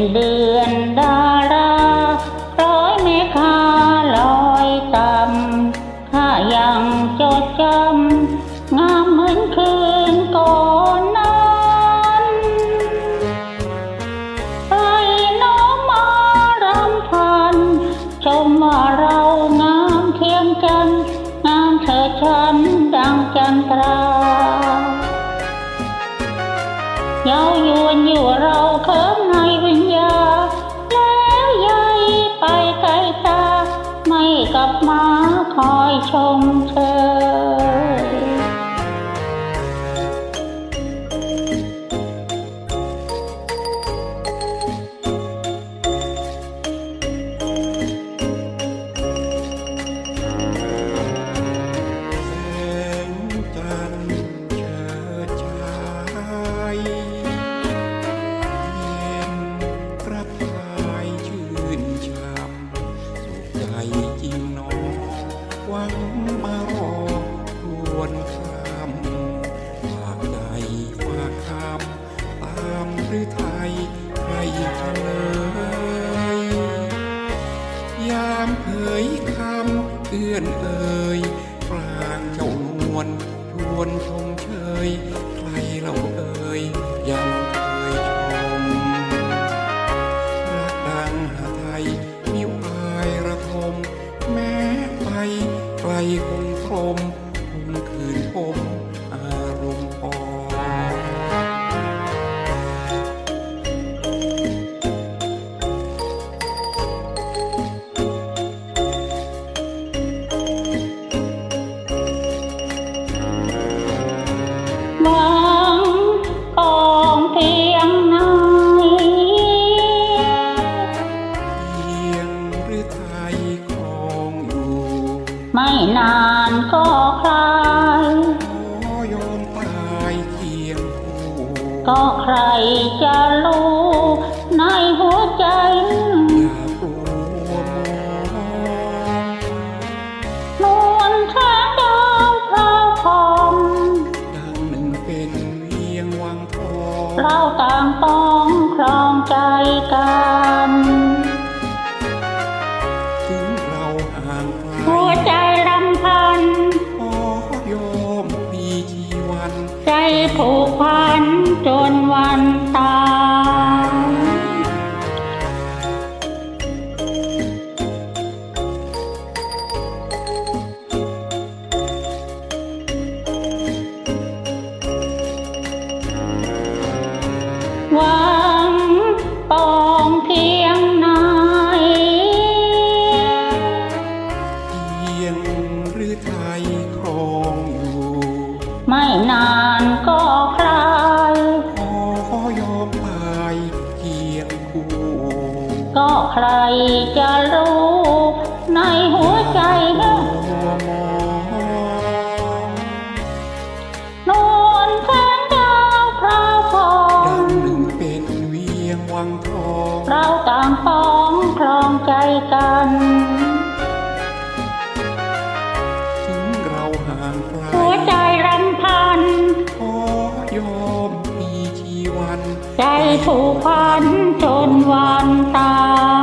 เด่นเดือนดาราร้อยเมฆาลอยต่ำข้ายังจดจำ งามเหมือนคืนก่อนนั้นไปน้องมารำพัน ชมว่าเรางามเทียมจัน งามเธอฉันดังจันทราเย้า ชมเธอ ยคำเอื้อนเอ่ยกลางเจ้านวลชวนชมเชยใครเราเอ่ยยังเคยชมรักดังหาไทยมิวอายระทม แม้ไปไกลคงพรมคงคืนคม นานก็คลายขอยอมตายเคียงคู่ก็ใครจะรู้ในหัวใจอย่ากลัวมองนวลแสงดาวพราวพองดังหนึ่งเป็นเวียงวังทองเราต่างป้องครองใจกัน ใครจะรู้ในหัวใจนะมัวมองนวลแสงดาวพราวพอดังงหนึ่งเป็นเวียงวังทองเราต่างป้องครองใจกันถึงเราห่างไกลหัวใจรำพันขอยอมมีชีวัน ใจผูกพันจนวันตาย